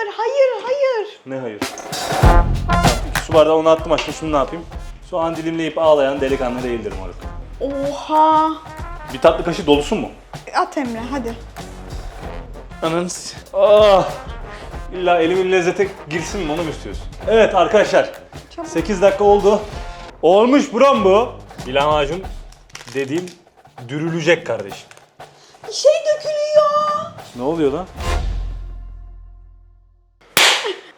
Hayır, hayır, hayır. Ne hayır? İki su bardağı onu attım aşkım şimdi ne yapayım? Soğan dilimleyip ağlayan delikanlı değildir moruk. Oha. Bir tatlı kaşığı dolusu mu? At Emre hadi. Ananı s- Ah! İlla elimin lezzete girsin mi onu mu istiyorsun? Evet arkadaşlar. Çabuk. 8 dakika oldu. Olmuş buram bu. Lahmacun dediğim dürülecek kardeşim. Bir şey dökülüyor. Ne oluyor lan?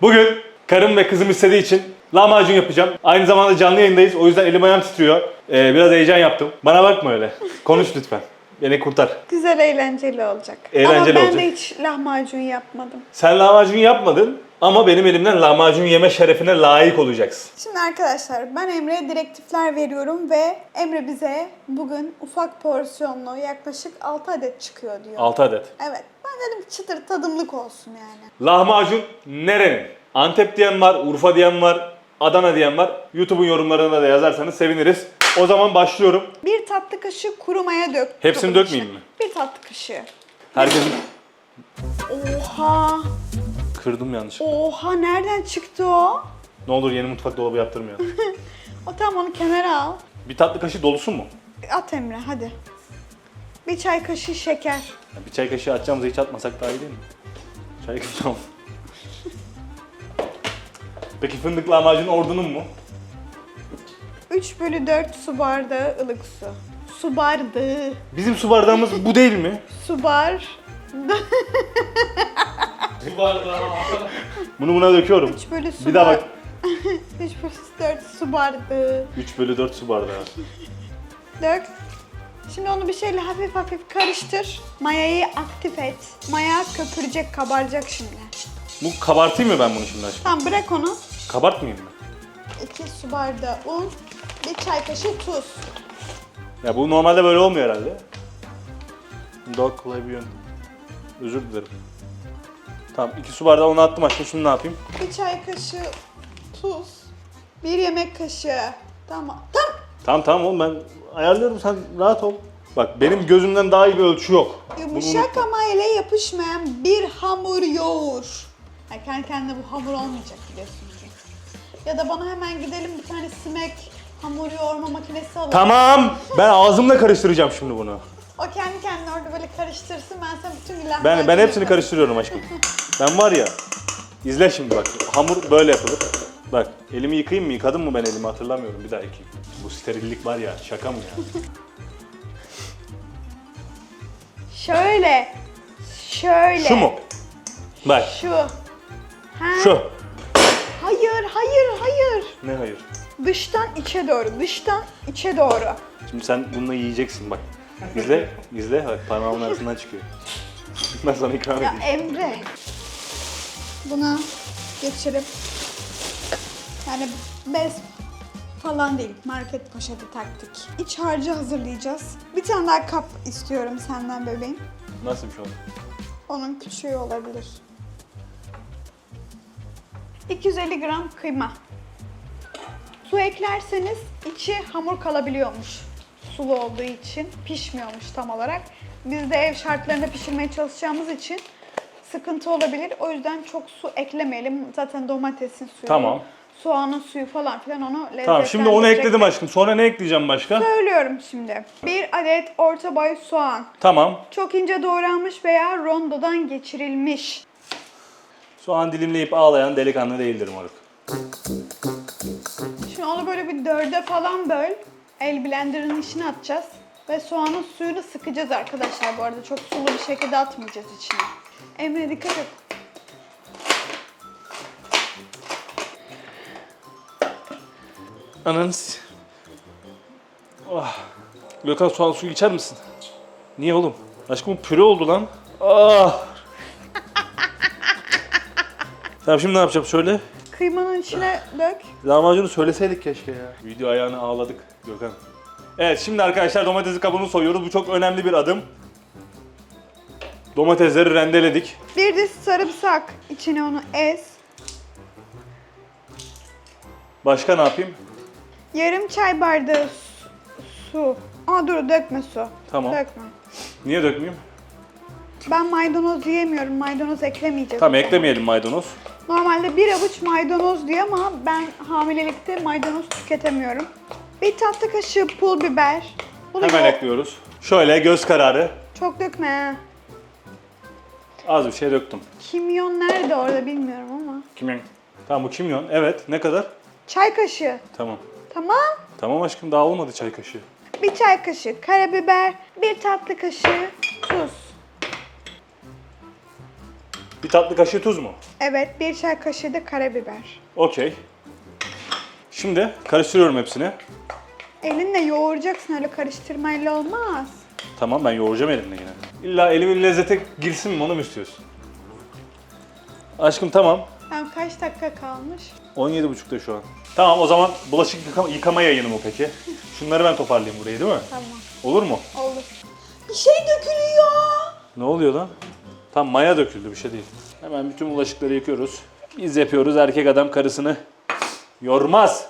Bugün karım ve kızım istediği için lahmacun yapacağım. Aynı zamanda canlı yayındayız. O yüzden elim ayağım titriyor. Ee, biraz heyecan yaptım. Bana bakma öyle. Konuş lütfen. Beni kurtar. Güzel eğlenceli olacak. Eğlenceli Ama ben olacak. de hiç lahmacun yapmadım. Sen lahmacun yapmadın ama benim elimden lahmacun yeme şerefine layık olacaksın. Şimdi arkadaşlar ben Emre'ye direktifler veriyorum ve Emre bize bugün ufak porsiyonlu yaklaşık 6 adet çıkıyor diyor. 6 adet. Evet. Ben dedim çıtır tadımlık olsun yani. Lahmacun nerenin? Antep diyen var, Urfa diyen var, Adana diyen var. YouTube'un yorumlarına da yazarsanız seviniriz. O zaman başlıyorum. Bir tatlı kaşığı kuru maya dök. Hepsini dökmeyeyim mi? Bir tatlı kaşığı. Herkesin... Oha. Kırdım yanlışlıkla. Oha nereden çıktı o? Ne olur yeni mutfak dolabı yaptırmıyor. O tamam onu kenara al. bir tatlı kaşığı dolusu mu? At Emre hadi. Bir çay kaşığı şeker. Ya bir çay kaşığı atacağımıza hiç atmasak daha iyi değil mi? Çay kaşığı. Peki fındık lahmacun ordunun mu? 3 bölü 4 su bardağı ılık su. Su bardağı. Bizim su bardağımız bu değil mi? Su bar. Bunu buna döküyorum. 3 bölü su Bir daha bak. 3 bölü 4 su bardağı. 3 bölü 4 su bardağı. Dök. Şimdi onu bir şeyle hafif hafif karıştır. Mayayı aktif et. Maya köpürecek, kabaracak şimdi. Bu kabartayım mı ben bunu şimdi aşkım? Tamam bırak onu. Kabartmayayım mı? 2 su bardağı un, bir çay kaşığı tuz. Ya bu normalde böyle olmuyor herhalde. Daha kolay bir yöntem. Özür dilerim. Tamam 2 su bardağı onu attım aşkım şimdi ne yapayım? Bir çay kaşığı tuz. Bir yemek kaşığı. Tamam. Tamam. Tamam oğlum ben ayarlıyorum sen rahat ol. Bak benim gözümden daha iyi bir ölçü yok. Yumuşak ama ele yapışmayan bir hamur yoğur. Yani kendi kendine bu hamur olmayacak biliyorsunuz. Ya da bana hemen gidelim bir tane simek hamur yoğurma makinesi alalım. Tamam ben ağzımla karıştıracağım şimdi bunu. O kendi kendine orada böyle karıştırsın ben sana bütün lahmacun Ben ben hepsini karıştırıyorum aşkım. Ben var ya izle şimdi bak hamur böyle yapılır. Bak elimi yıkayayım mı yıkadım mı ben elimi hatırlamıyorum bir daha yıkayayım. Bu sterillik var ya şaka mı ya? Şöyle. Şöyle. Şu mu? Bak Şu. Ha. şu. Hayır, hayır, hayır. Ne hayır? Dıştan içe doğru, dıştan içe doğru. Şimdi sen bununla yiyeceksin bak. İzle, izle bak parmağımın arasından çıkıyor. Ben sana ikram Ya edeyim. Emre. Buna geçirip yani bez falan değil. Market poşeti taktik. İç harcı hazırlayacağız. Bir tane daha kap istiyorum senden bebeğim. Nasıl bir şey oldu? Onun küçüğü olabilir. 250 gram kıyma. Su eklerseniz içi hamur kalabiliyormuş. Sulu olduğu için pişmiyormuş tam olarak. Biz de ev şartlarında pişirmeye çalışacağımız için sıkıntı olabilir. O yüzden çok su eklemeyelim. Zaten domatesin suyu, Tamam. Soğanın suyu falan filan onu lezzetlendirecek. Tamam şimdi onu ekledim aşkım. Sonra ne ekleyeceğim başka? Söylüyorum şimdi. Bir adet orta boy soğan. Tamam. Çok ince doğranmış veya rondodan geçirilmiş. Soğan dilimleyip ağlayan delikanlı değildir moruk. Şimdi onu böyle bir dörde falan böl. El blenderının içine atacağız. Ve soğanın suyunu sıkacağız arkadaşlar bu arada. Çok sulu bir şekilde atmayacağız içine. Emre dikkat et. Ananı s- Ah. Gökhan soğan suyu içer misin? Niye oğlum? Aşkım bu püre oldu lan. Ah. tamam şimdi ne yapacağım söyle. Kıymanın içine dök. Lahmacunu söyleseydik keşke ya. Video ayağını ağladık Gökhan. Evet şimdi arkadaşlar domatesi kabuğunu soyuyoruz. Bu çok önemli bir adım. Domatesleri rendeledik. Bir diş sarımsak. İçine onu ez. Başka ne yapayım? Yarım çay bardağı su. Aa dur dökme su. Tamam. Dökme. Niye dökmeyeyim? Ben maydanoz yiyemiyorum. Maydanoz eklemeyeceğiz. Tamam eklemeyelim maydanoz. Normalde bir avuç maydanoz diyor ama ben hamilelikte maydanoz tüketemiyorum. Bir tatlı kaşığı pul biber. Bunu Hemen yo- ekliyoruz. Şöyle göz kararı. Çok dökme ha. Az bir şey döktüm. Kimyon nerede orada bilmiyorum ama. Kimyon. Tamam bu kimyon. Evet. Ne kadar? Çay kaşığı. Tamam. Tamam. Tamam aşkım daha olmadı çay kaşığı. Bir çay kaşığı karabiber, bir tatlı kaşığı tuz. Bir tatlı kaşığı tuz mu? Evet, bir çay kaşığı da karabiber. Okey. Şimdi karıştırıyorum hepsini. Elinle yoğuracaksın öyle karıştırmayla olmaz. Tamam ben yoğuracağım elimle yine. İlla elimin lezzete girsin mi onu mu istiyorsun? Aşkım tamam. Kaç dakika kalmış? 17.30'da şu an. Tamam o zaman bulaşık yıkama, yıkama yayını mı peki? Şunları ben toparlayayım burayı değil mi? Tamam. Olur mu? Olur. Bir şey dökülüyor. Ne oluyor lan? Tam maya döküldü bir şey değil. Hemen bütün bulaşıkları yıkıyoruz. Biz yapıyoruz erkek adam karısını yormaz.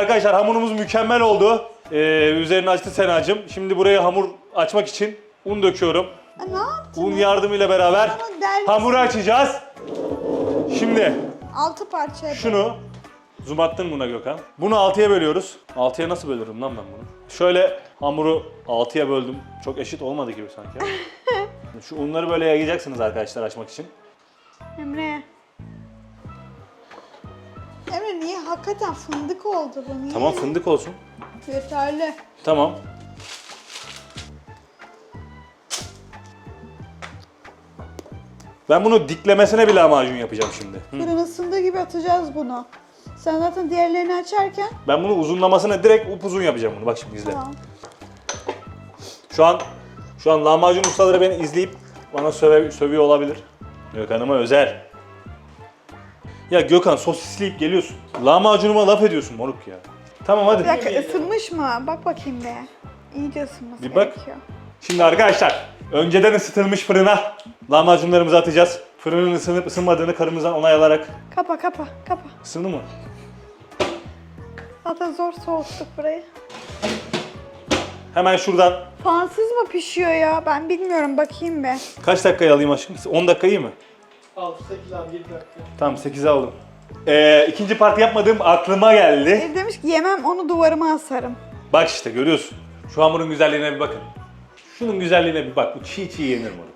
Arkadaşlar hamurumuz mükemmel oldu. Ee, üzerini açtı Senacığım. Şimdi buraya hamur açmak için un döküyorum. Aa, ne yaptın? Un yardımıyla beraber hamuru açacağız. Şimdi Altı parça şunu zoom attın buna Gökhan. Bunu 6'ya bölüyoruz. 6'ya nasıl bölürüm lan ben bunu? Şöyle hamuru 6'ya böldüm. Çok eşit olmadı gibi sanki. Şu unları böyle yayacaksınız arkadaşlar açmak için. Emre. Emre niye? Hakikaten fındık oldu bu. Niye? Tamam fındık olsun. Yeterli. Tamam. Ben bunu diklemesine bile lahmacun yapacağım şimdi. Hı. Fırın ısındığı gibi atacağız bunu. Sen zaten diğerlerini açarken Ben bunu uzunlamasına direkt upuzun yapacağım bunu. Bak şimdi izle. tamam. Şu an şu an lahmacun ustaları beni izleyip bana söve, sövüyor olabilir. Gökhan'ıma özel. Ya Gökhan sosisleyip geliyorsun. Lahmacunuma laf ediyorsun moruk ya. Tamam hadi. Bir dakika ısınmış mı? Bak bakayım be. İyice ısınması Bir bak. gerekiyor. Şimdi arkadaşlar önceden ısıtılmış fırına lahmacunlarımızı atacağız. Fırının ısınıp ısınmadığını karımızdan onay alarak. Kapa kapa kapa. Isındı mı? Zaten zor soğuttuk burayı. Hemen şuradan Fansız mı pişiyor ya? Ben bilmiyorum bakayım be. kaç dakikaya alayım aşkım? 10 dakika iyi mi? 6, 8 abi 7 dakika. Tamam 8'e aldım. Ee, ikinci parti yapmadığım aklıma geldi. E, demiş ki yemem onu duvarıma asarım. Bak işte görüyorsun. Şu hamurun güzelliğine bir bakın. Şunun güzelliğine bir bak. Bu çiğ çiğ yenir moruk.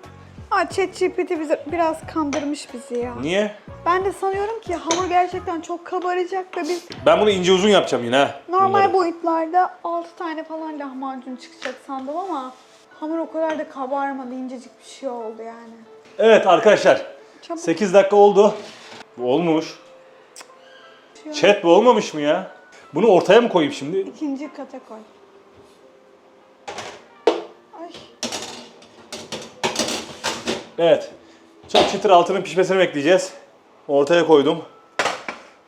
Aa ChatGPT bizi biraz kandırmış bizi ya. Niye? Ben de sanıyorum ki hamur gerçekten çok kabaracak ve biz Ben bunu ince uzun yapacağım yine ha. normal bunları. boyutlarda 6 tane falan lahmacun çıkacak sandım ama hamur o kadar da kabarmadı incecik bir şey oldu yani. Evet arkadaşlar. Çabuk 8 dakika oldu. Olmuş. Chat bu olmamış mı ya? Bunu ortaya mı koyayım şimdi? İkinci kata koy. Ay. Evet. Çok çıtır altının pişmesini bekleyeceğiz. Ortaya koydum.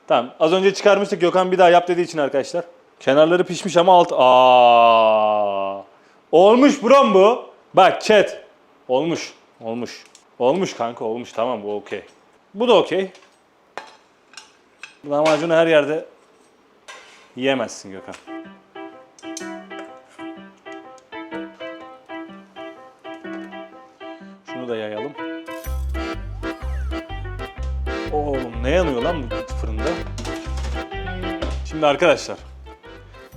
Tamam. Az önce çıkarmıştık. Gökhan bir daha yap dediği için arkadaşlar. Kenarları pişmiş ama alt... Aa. Olmuş brom bu. Bak chat. Olmuş. Olmuş. Olmuş kanka olmuş. Tamam bu okey. Bu da okey. Lahmacunu her yerde yiyemezsin Gökhan. Şunu da yayalım. Oğlum ne yanıyor lan bu fırında? Şimdi arkadaşlar,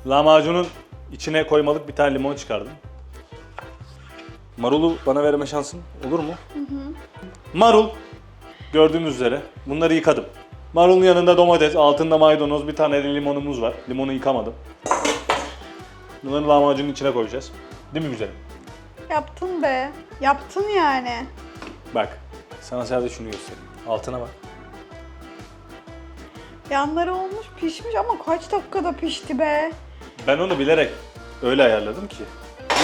lahmacunun içine koymalık bir tane limon çıkardım. Marulu bana verme şansın olur mu? Marul, gördüğünüz üzere bunları yıkadım. Marulun yanında domates, altında maydanoz, bir tane de limonumuz var. Limonu yıkamadım. Bunları lahmacunun içine koyacağız. Değil mi güzelim? Yaptın be. Yaptın yani. Bak, sana sadece şunu göstereyim. Altına bak. Yanları olmuş pişmiş ama kaç dakikada pişti be. Ben onu bilerek öyle ayarladım ki.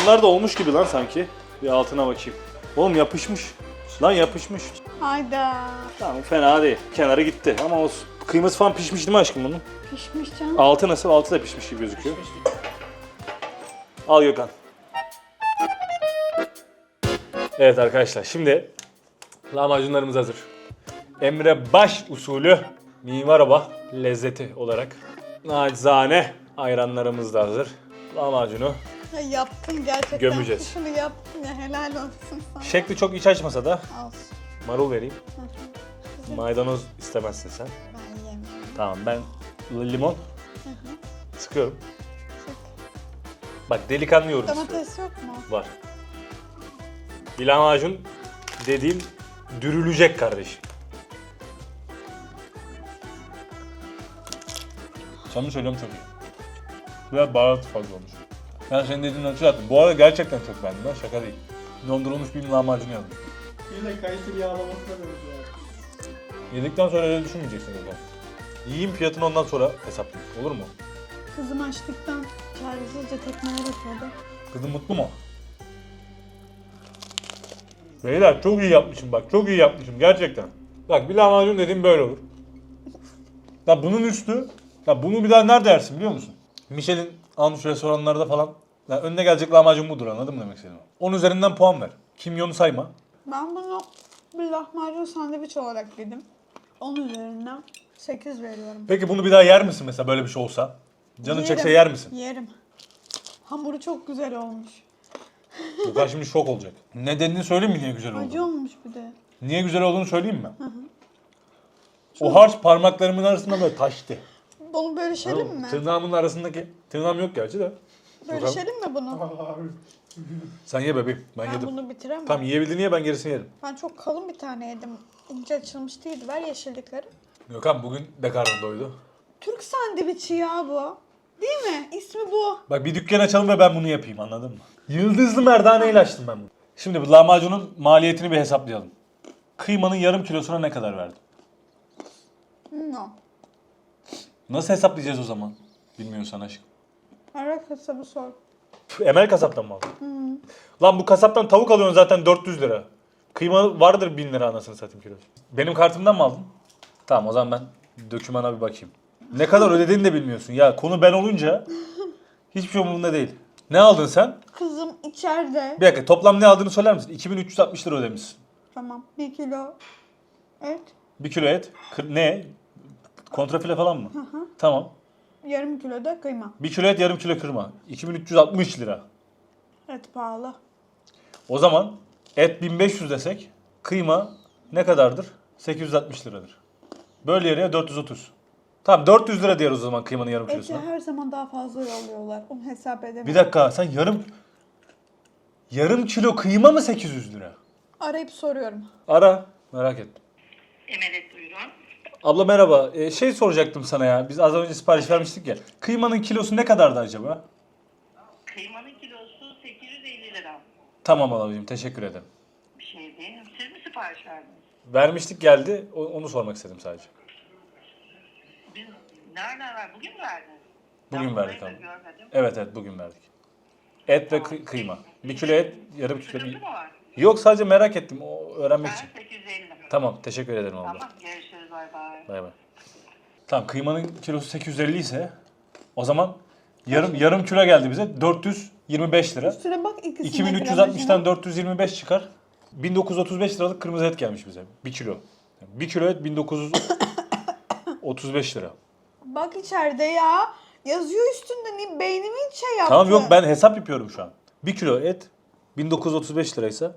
Bunlar da olmuş gibi lan sanki. Bir altına bakayım. Oğlum yapışmış. Lan yapışmış. Hayda. Tamam fena değil. Kenarı gitti ama olsun. Kıyması falan pişmiş değil mi aşkım bunun? Pişmiş canım. Altı nasıl? Altı da pişmiş gibi gözüküyor. Al Gökhan. Evet arkadaşlar şimdi lahmacunlarımız hazır. Emre baş usulü mimar araba lezzeti olarak nacizane ayranlarımız da hazır. Lahmacunu. Ya yaptın gerçekten. Gömeceğiz. Şunu yaptın ya helal olsun sana. Şekli çok iç açmasa da Olsun. marul vereyim. Hı hı. Maydanoz istemezsin sen. Ben yiyemiyorum. Tamam ben limon sıkıyorum. Sık. Bak delikanlı yorum istiyorum. Domates yok mu? Var. Bir lahmacun dediğin dürülecek kardeşim. Sana söylüyorum çok iyi. Biraz baharat fazla olmuş. Ben senin dediğin ölçü attım. Bu arada gerçekten çok beğendim ben şaka değil. Dondurulmuş bir lahmacun yazdım. Bir de kayısı yağlamasına benziyor. Yedikten sonra öyle düşünmeyeceksin o zaman. Yiyeyim fiyatını ondan sonra hesaplayayım. Olur mu? Kızım açlıktan çaresizce tekmeler atıyordu. Kızım mutlu mu? Beyler çok iyi yapmışım bak. Çok iyi yapmışım gerçekten. Bak bir lahmacun dediğim böyle olur. Ya bunun üstü, ya bunu bir daha nerede yersin biliyor musun? Michelin almış restoranlarda falan. Ya önüne gelecek lahmacun budur anladın mı demek istediğimi? 10 üzerinden puan ver. Kimyonu sayma. Ben bunu bir lahmacun sandviç olarak yedim. 10 üzerinden 8 veriyorum. Peki bunu bir daha yer misin mesela böyle bir şey olsa? Canın Yerim, çekse yer misin? Yerim. Hamuru çok güzel olmuş. Gökhan şimdi şok olacak. Nedenini söyleyeyim mi niye güzel Acı olduğunu? olmuş bir de. Niye güzel olduğunu söyleyeyim mi? O harç parmaklarımın arasında böyle taştı. Bunu bölüşelim mi? Tırnağımın arasındaki, tırnağım yok gerçi de. Bölüşelim mi bunu? Abi. Sen ye bebeğim, ben, Ben yedim. bunu bitiremem. Tamam yiyebildiğini ye ben gerisini yerim. Ben çok kalın bir tane yedim. İnce açılmış değildi. Ver yeşillikleri. Gökhan bugün de karnım doydu. Türk sandviçi ya bu. Değil mi? İsmi bu. Bak bir dükkan açalım ve ben bunu yapayım anladın mı? Yıldızlı merdane ile açtım ben bunu. Şimdi bu lahmacunun maliyetini bir hesaplayalım. Kıymanın yarım kilosuna ne kadar verdim? No. Nasıl hesaplayacağız o zaman? Bilmiyorsan aşkım. Ara hesabı sor. Püh, Emel kasaptan mı aldın? Lan bu kasaptan tavuk alıyorsun zaten 400 lira. Kıyma vardır 1000 lira anasını satayım kilo. Benim kartımdan mı aldın? Tamam o zaman ben dökümana bir bakayım. Ne kadar ödediğini de bilmiyorsun. Ya konu ben olunca hiçbir şey umurumda değil. Ne aldın sen? Kızım içeride. Bir dakika toplam ne aldığını söyler misin? 2360 lira ödemişsin. Tamam. Bir kilo et. 1 kilo et. Kır- ne? Kontrafile falan mı? Tamam. Yarım kilo da kıyma. 1 kilo et yarım kilo kırma. 2360 lira. Et pahalı. O zaman et 1500 desek kıyma ne kadardır? 860 liradır. Böyle yarıya 430. Tamam 400 lira diyoruz o zaman kıymanın yarım Eti kilosuna. her zaman daha fazla yolluyorlar. Onu hesap edemem. Bir dakika sen yarım yarım kilo kıyma mı 800 lira? Arayıp soruyorum. Ara merak ettim. Emelet buyurun. Abla merhaba. Ee, şey soracaktım sana ya. Biz az önce sipariş vermiştik ya. Kıymanın kilosu ne kadardı acaba? Kıymanın kilosu 850 lira. Tamam ablacığım teşekkür ederim. Bir şey değil. Siz mi sipariş verdiniz? Vermiştik geldi. O- Onu sormak istedim sadece. Biz nereden ver? Bugün mi verdiniz? Bugün Ben verdik burayı Görmedim. Evet evet bugün verdik. Et ve kıy- kıyma. Bir kilo et, yarım kilo. Sıkıntı mı var? Yok sadece merak ettim o öğrenmek için. Ben 850. Tamam teşekkür ederim abla. Tamam görüşürüz bay bay. Tamam kıymanın kilosu 850 ise o zaman yarım yarım kilo geldi bize 425 lira. Üstüne bak ikisine 2360'tan 425 çıkar. 1935 liralık kırmızı et gelmiş bize. 1 kilo. Yani 1 kilo et 1935 lira. Bak içeride ya. Yazıyor üstünde. Ni beynimi şey yaptı. Tamam yok ben hesap yapıyorum şu an. 1 kilo et 1935 liraysa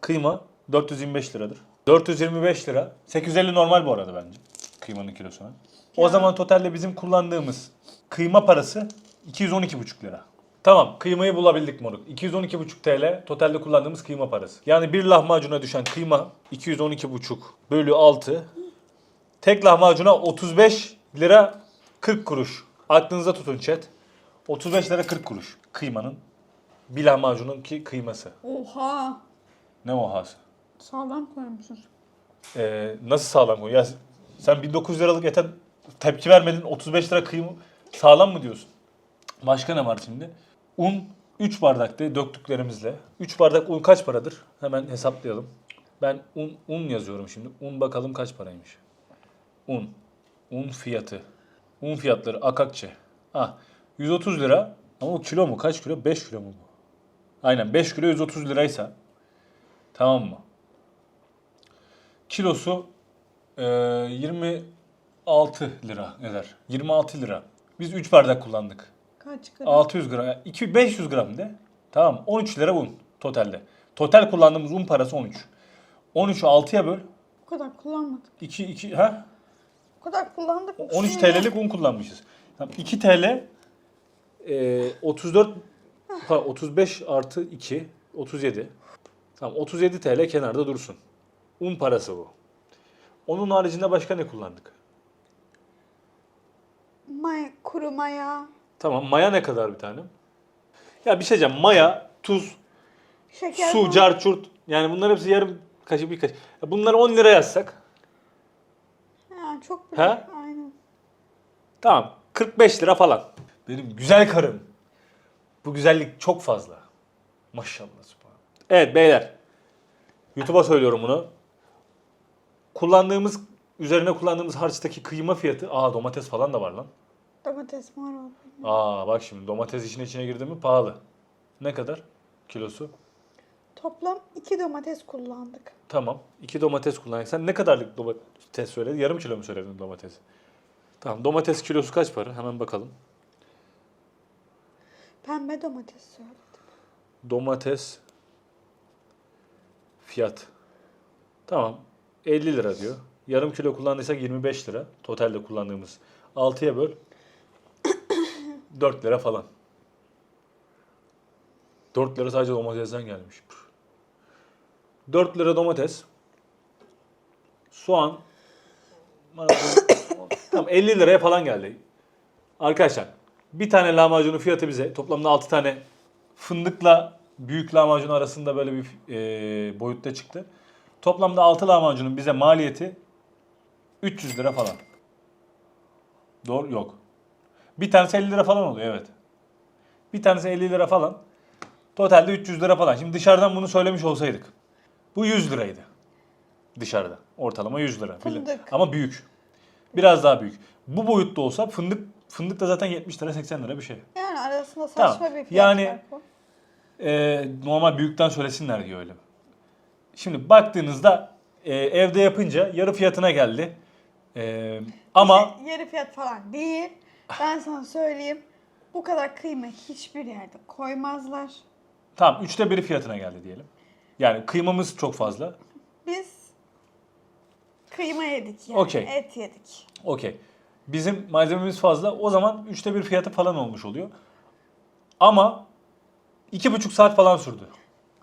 kıyma 425 liradır. 425 lira. 850 normal bu arada bence kıymanın kilosuna. O zaman totalde bizim kullandığımız kıyma parası 212,5 lira. Tamam kıymayı bulabildik moruk. 212,5 TL totalde kullandığımız kıyma parası. Yani bir lahmacuna düşen kıyma 212,5 bölü 6. Tek lahmacuna 35 lira 40 kuruş. Aklınıza tutun chat. 35 lira 40 kuruş kıymanın. Bir lahmacunun ki kıyması. Oha. Ne ohası? Sağlam koymuşsun. Ee, nasıl sağlam? Ya sen 1900 liralık ete tepki vermedin 35 lira kıyma sağlam mı diyorsun? Başka ne var şimdi? Un 3 bardaktı döktüklerimizle. 3 bardak un kaç paradır? Hemen hesaplayalım. Ben un, un yazıyorum şimdi. Un bakalım kaç paraymış. Un. Un fiyatı. Un fiyatları Akakçe. Ah 130 lira. Ama o kilo mu? Kaç kilo? 5 kilo mu bu? Aynen 5 kilo 130 liraysa. Tamam mı? Kilosu e, 20 6 lira eder. 26 lira. Biz 3 bardak kullandık. Kaç gram? 600 gram. 2 500 gram de. Tamam. 13 lira un totalde. Total kullandığımız un parası 13. 13'ü 6'ya böl. O kadar kullanmadık. 2 2 ha? O kadar kullandık. 13 Şimdi- TL'lik un kullanmışız. Tamam, 2 TL e, 34 ha, 35 artı 2 37. Tamam 37 TL kenarda dursun. Un parası bu. Onun haricinde başka ne kullandık? Maya, kuru maya, Tamam maya ne kadar bir tane? Ya bir şey diyeceğim. Maya, tuz, şeker su, falan. carçurt. Yani bunlar hepsi yarım kaşık bir kaşık. Ya Bunları 10 lira yazsak. Ha, çok bile. Ha? Aynen. Tamam. 45 lira falan. Benim güzel karım. Bu güzellik çok fazla. Maşallah subhanallah. Evet beyler. YouTube'a söylüyorum bunu. Kullandığımız üzerine kullandığımız harçtaki kıyma fiyatı. Aa domates falan da var lan. Domates var oldu. Aa bak şimdi domates işin içine girdi mi pahalı. Ne kadar kilosu? Toplam iki domates kullandık. Tamam. iki domates kullanacak. Sen ne kadarlık domates söyledin? Yarım kilo mu söyledin domates? Tamam. Domates kilosu kaç para? Hemen bakalım. Pembe domates söyledim. Domates fiyat. Tamam. 50 lira diyor. Yarım kilo kullandıysak 25 lira. Totalde kullandığımız. 6'ya böl. 4 lira falan. 4 lira sadece domatesten gelmiş. 4 lira domates. Soğan. tamam 50 liraya falan geldi. Arkadaşlar bir tane lahmacunun fiyatı bize toplamda 6 tane fındıkla büyük lahmacun arasında böyle bir e, boyutta çıktı. Toplamda 6 lahmacunun bize maliyeti 300 lira falan. Doğru yok. Bir tanesi 50 lira falan oluyor evet. Bir tanesi 50 lira falan. Totalde 300 lira falan. Şimdi dışarıdan bunu söylemiş olsaydık. Bu 100 liraydı. Dışarıda. Ortalama 100 lira. Fındık. Ama büyük. Biraz daha büyük. Bu boyutta olsa fındık fındık da zaten 70 lira 80 lira bir şey. Yani arasında saçma Tamam. bir fiyat Yani- var. Ee, normal büyükten söylesinler diyor öyle. Şimdi baktığınızda e, evde yapınca yarı fiyatına geldi. Ee, ama Yarı fiyat falan değil. Ben sana söyleyeyim. Bu kadar kıyma hiçbir yerde koymazlar. tamam üçte biri fiyatına geldi diyelim. Yani kıymamız çok fazla. Biz kıyma yedik yani. Okey. Et yedik. Okey. Bizim malzememiz fazla. O zaman üçte bir fiyatı falan olmuş oluyor. Ama iki buçuk saat falan sürdü.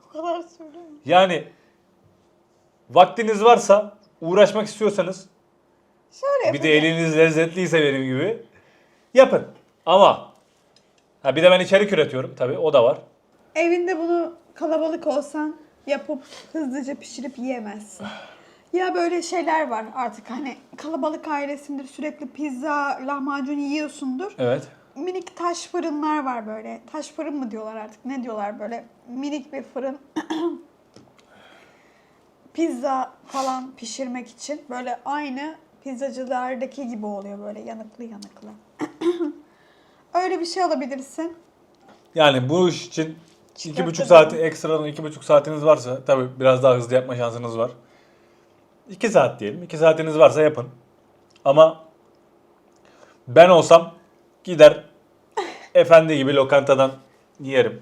O kadar söylüyorum. Yani vaktiniz varsa uğraşmak istiyorsanız Şöyle bir de eliniz lezzetliyse benim gibi yapın. Ama ha bir de ben içerik üretiyorum tabii o da var. Evinde bunu kalabalık olsan yapıp hızlıca pişirip yiyemezsin. Ya böyle şeyler var artık hani kalabalık ailesindir sürekli pizza, lahmacun yiyorsundur. Evet. Minik taş fırınlar var böyle. Taş fırın mı diyorlar artık ne diyorlar böyle minik bir fırın. Pizza falan pişirmek için böyle aynı pizzacılardaki gibi oluyor böyle yanıklı yanıklı. Öyle bir şey alabilirsin. Yani bu iş için iki buçuk saati ekstradan iki buçuk saatiniz varsa tabii biraz daha hızlı yapma şansınız var. İki saat diyelim. iki saatiniz varsa yapın. Ama ben olsam gider efendi gibi lokantadan yerim.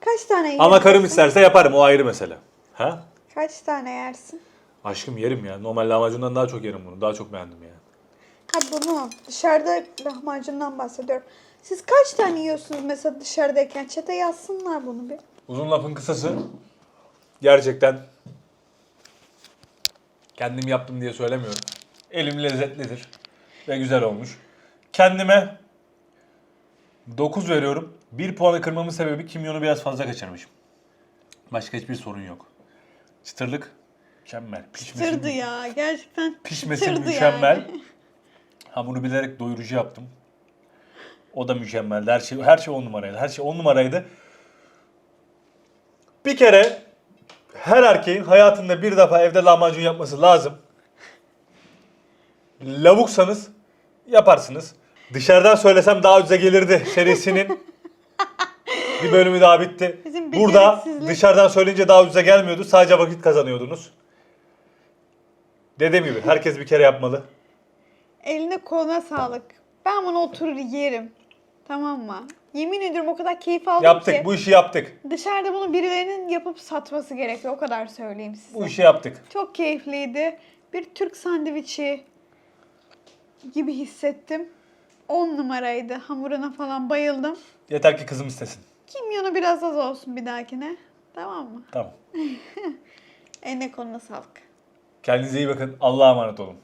Kaç tane yersin? Ama karım isterse yaparım o ayrı mesele. Ha? Kaç tane yersin? Aşkım yerim ya. Normal lahmacundan daha çok yerim bunu. Daha çok beğendim ya. Ha bunu dışarıda lahmacundan bahsediyorum. Siz kaç tane yiyorsunuz mesela dışarıdayken? Çete yazsınlar bunu bir. Uzun lafın kısası gerçekten kendim yaptım diye söylemiyorum. Elim lezzetlidir ve güzel olmuş. Kendime 9 veriyorum. 1 puanı kırmamın sebebi kimyonu biraz fazla kaçırmışım. Başka hiçbir sorun yok. Çıtırlık mükemmel. Pişmesi, Tırdı ya gerçekten. pişmesi mükemmel. yani. Hamuru bilerek doyurucu yaptım. O da mükemmeldi. Her şey her şey on numaraydı. Her şey on numaraydı. Bir kere her erkeğin hayatında bir defa evde lahmacun yapması lazım. Lavuksanız yaparsınız. Dışarıdan söylesem daha ucuza gelirdi serisinin. Bir bölümü daha bitti. Bizim Burada beceriksizlik- dışarıdan söyleyince daha ucuza gelmiyordu. Sadece vakit kazanıyordunuz. Dediğim gibi herkes bir kere yapmalı. Eline koluna sağlık. Ben bunu oturur yerim. Tamam mı? Yemin ediyorum o kadar keyif aldım Yaptık. ki. Bu işi yaptık. Dışarıda bunu birilerinin yapıp satması gerekiyor. O kadar söyleyeyim size. Bu işi yaptık. Çok keyifliydi. Bir Türk sandviçi gibi hissettim. 10 numaraydı. Hamuruna falan bayıldım. Yeter ki kızım istesin. Kimyonu biraz az olsun bir dahakine. Tamam mı? Tamam. Eline koluna sağlık. Kendinize iyi bakın. Allah'a emanet olun.